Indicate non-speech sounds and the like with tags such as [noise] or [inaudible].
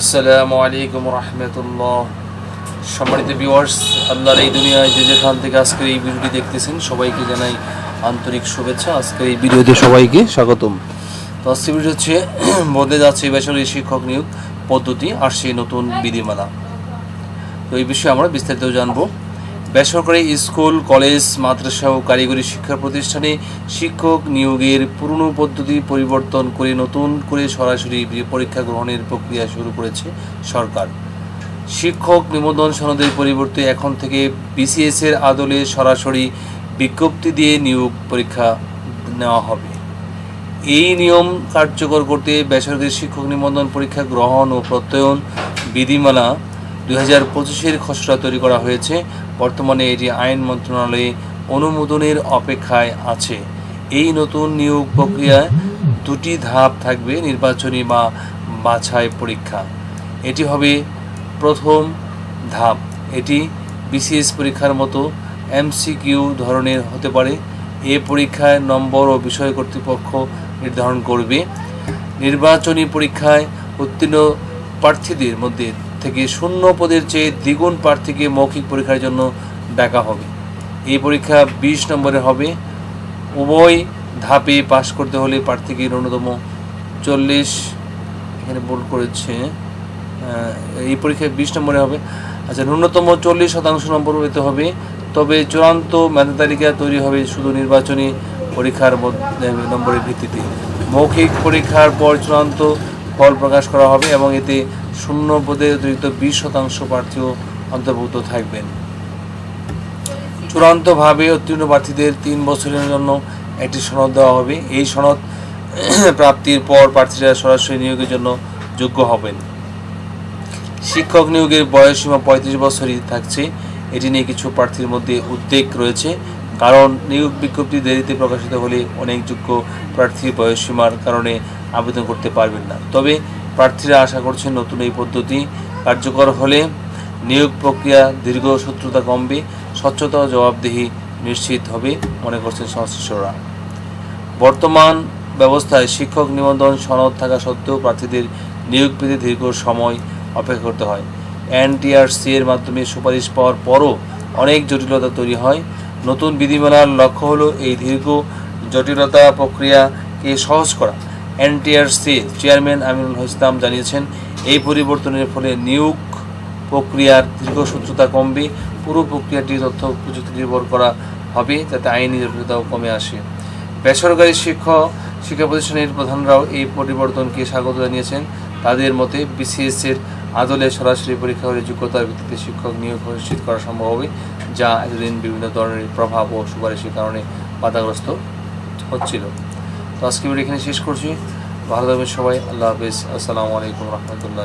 আসসালামু আলাইকুম রহমতুল্লাহ। সম্মানিত ভিউয়ার্স আল্লাহর এই দুনিয়ায় যে যেখান থেকে আজকের এই ভিডিওটি দেখতেছেন, সবাইকে জানাই আন্তরিক শুভেচ্ছা। আজকের এই ভিডিওতে সবাইকে স্বাগতম। তো আজকে ভিডিও হচ্ছে বদলে যাচ্ছে বেসরকারি শিক্ষক নিয়োগ পদ্ধতি আর সেই নতুন বিধিমালা। তো এই বিষয়ে আমরা বিস্তারিত জানব। বেসরকারি স্কুল, কলেজ, মাদ্রাসা ও কারিগরি শিক্ষা প্রতিষ্ঠানে শিক্ষক নিয়োগের পুরনো পদ্ধতি পরিবর্তন করে নতুন করে সরাসরি পরীক্ষা গ্রহণের প্রক্রিয়া শুরু করেছে সরকার। শিক্ষক নিবন্ধন সনদের পরিবর্তে এখন থেকে বিসিএস এর আদলে সরাসরি বিজ্ঞপ্তি দিয়ে নিয়োগ পরীক্ষা নেওয়া হবে। এই নিয়ম কার্যকর করতে বেসরকারি শিক্ষক নিবন্ধন পরীক্ষা গ্রহণ ও প্রত্যয়ন বিধিমালা দুই হাজার পঁচিশের খসড়া তৈরি করা হয়েছে। বর্তমানে এটি আইন মন্ত্রণালয়ে অনুমোদনের অপেক্ষায় আছে। এই নতুন নিয়োগ প্রক্রিয়ায় দুটি ধাপ থাকবে, নির্বাচনী বা বাছাই পরীক্ষা। এটি হবে প্রথম ধাপ। এটি বিসিএস পরীক্ষার মতো এমসিকিউ ধরনের হতে পারে। এ পরীক্ষায় নম্বর ও বিষয় কর্তৃপক্ষ নির্ধারণ করবে। নির্বাচনী পরীক্ষায় উত্তীর্ণ প্রার্থীদের মধ্যে থেকে শূন্য পদের চেয়ে দ্বিগুণ প্রার্থীকে মৌখিক পরীক্ষার জন্য ডাকা হবে। এই পরীক্ষা বিশ নম্বরে হবে। উভয় ধাপে পাশ করতে হলে প্রার্থীকে ন্যূনতম চল্লিশ, এখানে ভুল করেছে এই পরীক্ষায় বিশ নম্বরে হবে। আচ্ছা ন্যূনতম চল্লিশ শতাংশ নম্বর পেতে হবে। তবে চূড়ান্ত মেধা তালিকা তৈরি হবে শুধু নির্বাচনী পরীক্ষার নম্বরের ভিত্তিতে। মৌখিক পরীক্ষার পর চূড়ান্ত ফল প্রকাশ করা হবে এবং এতে শূন্য পদে অতিরিক্ত বিশ শতাংশ প্রার্থীও অন্তর্ভুক্ত থাকবেন। চূড়ান্তভাবে উত্তীর্ণ প্রার্থীদের তিন বছরের জন্য একটি সনদ দেওয়া হবে। এই সনদ [clears throat] প্রাপ্তির পর প্রার্থীরা সরাসরি নিয়োগের জন্য যোগ্য হবেন। শিক্ষক নিয়োগের বয়সসীমা পঁয়ত্রিশ বছরই থাকছে। এটি নিয়ে কিছু প্রার্থীর মধ্যে উদ্বেগ রয়েছে, কারণ নিয়োগ বিজ্ঞপ্তি দেরিতে প্রকাশিত হলে অনেক যোগ্য প্রার্থী বয়সসীমার কারণে আবেদন করতে পারবেন না। তবে প্রার্থীরা আশা করছেন নতুন এই পদ্ধতি কার্যকর হলে নিয়োগ প্রক্রিয়া দীর্ঘ শত্রুতা কমবে, স্বচ্ছতা ও জবাবদিহি নিশ্চিত হবে, মনে করছেন সংশ্লিষ্টরা। বর্তমান ব্যবস্থায় শিক্ষক নিবন্ধন সনদ থাকা সত্ত্বেও প্রার্থীদের নিয়োগ পেতে দীর্ঘ সময় অপেক্ষা করতে হয়। এনটিআরসি এর মাধ্যমে সুপারিশ পাওয়ার পরও অনেক জটিলতা তৈরি হয়। নতুন বিধিমালার লক্ষ্য হলো এই দীর্ঘ জটিলতা প্রক্রিয়াকে সহজ করা। এনটিআরসি চেয়ারম্যান আমিনুল ইসলাম জানিয়েছেন, এই পরিবর্তনের ফলে নিয়োগ প্রক্রিয়ার দীর্ঘসূত্রতা কমবে, পুরো প্রক্রিয়াটি তথ্য প্রযুক্তি নির্ভর করা হবে যাতে আইনি জটিলতাও কমে আসে। বেসরকারি শিক্ষক শিক্ষা প্রতিষ্ঠানের প্রধানরাও এই পরিবর্তনকে স্বাগত জানিয়েছেন। তাদের মতে, বিসিএস এর আদলে সরাসরি পরীক্ষা হলে যোগ্যতার ভিত্তিতে শিক্ষক নিয়োগ নিশ্চিত করা সম্ভব হবে, যা এতদিন বিভিন্ন ধরনের প্রভাব ও সুপারিশের কারণে বাধাগ্রস্ত হচ্ছিল। তো আজকে ভিডিও এখানে শেষ করছি। ভালো থাকবেন সবাই। আল্লাহ হাফিজ। আসসালামু আলাইকুম রহমতুল্লাহ